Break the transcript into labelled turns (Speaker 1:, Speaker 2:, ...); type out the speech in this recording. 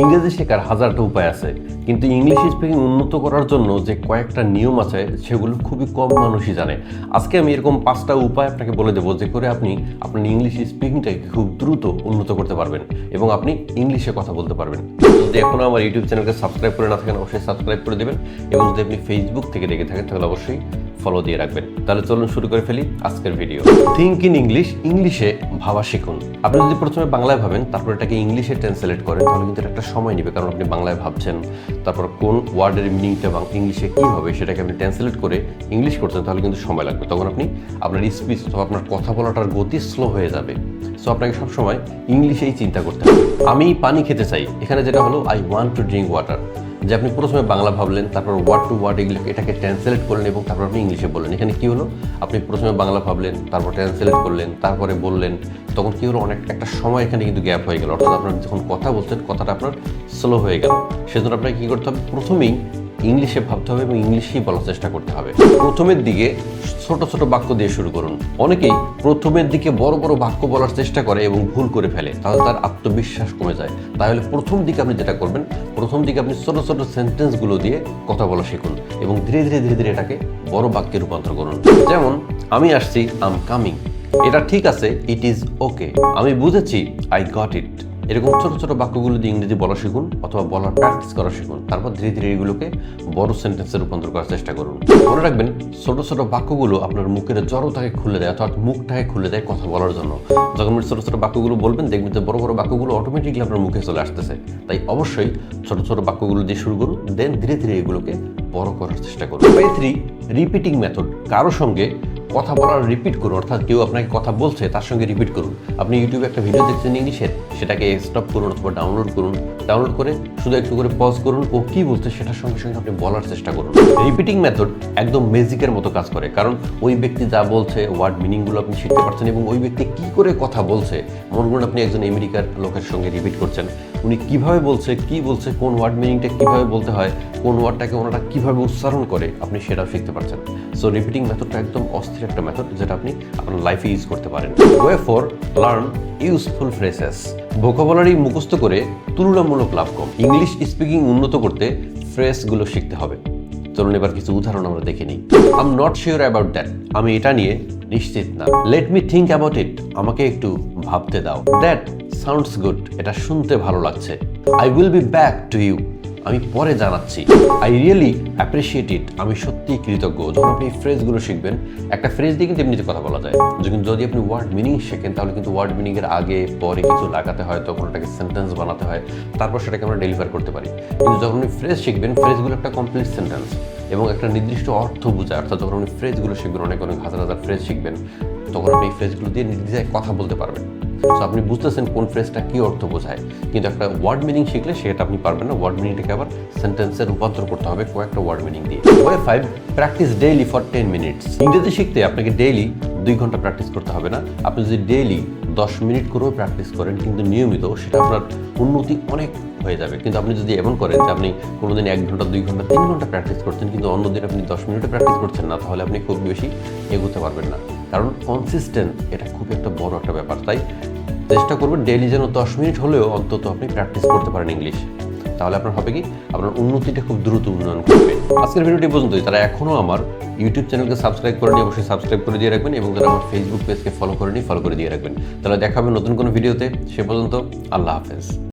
Speaker 1: ইংরেজি শেখার হাজারটা উপায় আছে, কিন্তু ইংলিশ স্পিকিং উন্নত করার জন্য যে কয়েকটা নিয়ম আছে, সেগুলো খুবই কম মানুষই জানে। আজকে আমি এরকম পাঁচটা উপায় আপনাকে বলে দেবো যে করে আপনি আপনার ইংলিশ স্পিকিংটাকে খুব দ্রুত উন্নত করতে পারবেন এবং আপনি ইংলিশে কথা বলতে পারবেন। যদি এখনও আমার ইউটিউব চ্যানেলকে সাবস্ক্রাইব করে না থাকেন, অবশ্যই সাবস্ক্রাইব করে দেবেন এবং যদি আপনি ফেসবুক থেকে দেখে থাকেন, তাহলে অবশ্যই ফলো দিয়ে রাখবেন। তাহলে চলুন শুরু করে ফেলি আজকের ভিডিও থিঙ্ক ইন ইংলিশ ইংলিশে ভাবা শিখুন। আপনি যদি প্রথমে বাংলায় ভাবেন, তারপর এটাকে ইংলিশে ট্রান্সলেট করেন, তাহলে কিন্তু একটা সময় নেবে, কারণ আপনি বাংলায় ভাবছেন। তারপর কোন ওয়ার্ডের মিনিংটা ইংলিশে কী হবে, সেটাকে আপনি ট্রান্সলেট করে ইংলিশ করছেন, তাহলে কিন্তু সময় লাগবে। তখন আপনি আপনার স্পিচ অথবা আপনার কথা বলাটার গতি স্লো হয়ে যাবে। সো আপনাকে সবসময় ইংলিশেই চিন্তা করতে হবে। আমি পানি খেতে চাই। এখানে যেটা হলো I want to drink water যে আপনি প্রথমে বাংলা ভাবলেন, তারপর ওয়ার্ড টু ওয়ার্ড এগুলো এটাকে ট্রান্সলেট করলেন এবং তারপর আপনি ইংলিশে বললেন। এখানে কী হলো? আপনি প্রথমে বাংলা ভাবলেন, তারপর ট্রান্সলেট করলেন, তারপরে বললেন, তখন কী হলো? অনেক একটা সময় এখানে কিন্তু গ্যাপ হয়ে গেল। অর্থাৎ আপনার যখন কথা বলছেন, কথাটা আপনার স্লো হয়ে গেল। সেজন্য আপনাকে কী করতে হবে? প্রথমেই ইংলিশে ভাবতে হবে এবং ইংলিশেই বলার চেষ্টা করতে হবে। প্রথমের দিকে ছোট ছোট বাক্য দিয়ে শুরু করুন। অনেকেই প্রথমের দিকে বড় বড় বাক্য বলার চেষ্টা করে এবং ভুল করে ফেলে, তাহলে তার আত্মবিশ্বাস কমে যায়। তাহলে প্রথম দিকে আপনি যেটা করবেন, প্রথম দিকে আপনি ছোট ছোট সেন্টেন্সগুলো দিয়ে কথা বলা শিখুন এবং ধীরে ধীরে ধীরে ধীরে এটাকে বড় বাক্যে রূপান্তর করুন। যেমন, আমি আসছি আম কামিং এটা ঠিক আছে ইট ইজ ওকে আমি বুঝেছি আই গট ইট এরকম ছোট ছোট বাক্যগুলো দিয়ে ইংরেজি বলা শিখুন অথবা বলার প্র্যাকটিস করা শিখুন। তারপর ধীরে ধীরে এগুলোকে বড় সেন্টেন্সে রূপান্তর করার চেষ্টা করুন। মনে রাখবেন, ছোট ছোট বাক্যগুলো আপনার মুখের জড়তাকে খুলে দেয় অর্থাৎ মুখটাকে খুলে দেয় কথা বলার জন্য। যখন আপনি ছোট ছোট বাক্যগুলো বলবেন, দেখবেন যে বড় বড় বাক্যগুলো অটোমেটিকলি আপনার মুখে চলে আসতেছে। তাই অবশ্যই ছোট ছোট বাক্যগুলো দিয়ে শুরু করুন দেন ধীরে ধীরে এগুলোকে বড় করার চেষ্টা করুন। থ্রি রিপিটিং মেথড কারও সঙ্গে কথা বলার রিপিট করুন, অর্থাৎ কেউ আপনাকে কথা বলছে, তার সঙ্গে রিপিট করুন। আপনি ইউটিউবে একটা ভিডিও দেখছেন ইংলিশের সেটাকে স্টপ করুন অথবা ডাউনলোড করুন। ডাউনলোড করে শুধু একটু করে পজ করুন, ও কী বলছে সেটার সঙ্গে সঙ্গে আপনি বলার চেষ্টা করুন। রিপিটিং মেথড একদম ম্যাজিকের মতো কাজ করে, কারণ ওই ব্যক্তি যা বলছে ওয়ার্ড মিনিংগুলো আপনি শিখতে পারছেন এবং ওই ব্যক্তি কী করে কথা বলছে, মনে করুন আপনি একজন আমেরিকার লোকের সঙ্গে রিপিট করছেন। উনি কীভাবে বলছে, কি বলছে, কোন ওয়ার্ড মিনিংটা কীভাবে বলতে হয়, কোন ওয়ার্ডটাকে ওনারা কীভাবে উচ্চারণ করে, আপনি সেটা শিখতে পারছেন। সো রিপিটিং মেথডটা একদম অস্থির একটা মেথড যেটা আপনি আপনার লাইফে ইউজ করতে পারেন। Way for learn useful phrases vocabulary মুখস্থ করে তুলনামূলক লাভ কম। ইংলিশ স্পিকিং উন্নত করতে ফ্রেসগুলো শিখতে হবে। চলুন এবার কিছু উদাহরণ আমরা দেখে নিই। I not sure about that আমি এটা নিয়ে নিশ্চিত না। Let me think about it আমাকে একটু ভাবতে দাও। দ্যাট সাউন্ডস গুড এটা শুনতে ভালো লাগছে। I will be back to you আমি পরে জানাচ্ছি। আই রিয়েলি অ্যাপ্রিসিয়েট ইট আমি সত্যিই কৃতজ্ঞ। যখন আপনি ফ্রেজগুলো শিখবেন, একটা ফ্রেজ দিয়ে কিন্তু এমনিতে কথা বলা যায়। যখন যদি আপনি ওয়ার্ড মিনিং শেখেন, তাহলে কিন্তু ওয়ার্ড মিনিংয়ের আগে, পরে কিছু লাগাতে হয়, তখন ওটাকে সেন্টেন্স বানাতে হয়। তারপর সেটাকে আমরা ডেলিভার করতে পারি। কিন্তু যখন আপনি ফ্রেজ শিখবেন ফ্রেজগুলো একটা কমপ্লিট সেন্টেন্স এবং একটা নির্দিষ্ট অর্থ বোঝায় অর্থাৎ যখন আপনি ফ্রেজগুলো শিখবেন, অনেক অনেক হাজার হাজার ফ্রেজ শিখবেন, তখন আপনি এই ফ্রেজগুলো দিয়ে নির্দিষ্ট কথা বলতে পারবেন। সো আপনি বুঝতেছেন কোন ফ্রেজটা কী অর্থ বোঝায়। কিন্তু একটা ওয়ার্ড মিনিং শিখলে সেটা আপনি পারবেন না। ওয়ার্ড মিনিংটাকে আবার সেন্টেন্সে রূপান্তর করতে হবে কয়েকটা ওয়ার্ড মিনিং দিয়ে। Way five practice daily for ten minutes ইংরেজি শিখতে আপনাকে ডেইলি দুই ঘণ্টা প্র্যাকটিস করতে হবে না। আপনি যদি ডেইলি দশ মিনিট করেও প্র্যাকটিস করেন, কিন্তু নিয়মিত সেটা আপনার উন্নতি অনেক হয়ে যাবে। কিন্তু আপনি যদি এমন করেন যে আপনি কোনোদিন এক ঘণ্টা, দুই ঘণ্টা, তিন ঘণ্টা প্র্যাকটিস করছেন কিন্তু অন্যদিন আপনি দশ মিনিটে প্র্যাকটিস করছেন না, তাহলে আপনি খুব বেশি এগোতে পারবেন না। কারণ কনসিস্টেন্ট এটা খুব একটা বড় একটা ব্যাপার। তাই চেষ্টা করবেন ডেইলি যেন দশ মিনিট হলেও অন্তত আপনি প্র্যাকটিস করতে পারেন ইংলিশ তাহলে আপনার হবে কি? আপনার উন্নতিটা খুব দ্রুত উন্নয়ন করবে আজকের ভিডিওটি পর্যন্তই। তারা এখনও আমার ইউটিউব চ্যানেলকে সাবস্ক্রাইব নিয়ে অবশ্যই সাবস্ক্রাইব করে দিয়ে রাখবেন এবং তারা আমার ফেসবুক পেজকে ফলো নিয়ে ফলো করে দিয়ে রাখবেন। তাহলে দেখাবে নতুন কোনো ভিডিওতে সে পর্যন্ত আল্লাহ হাফেজ।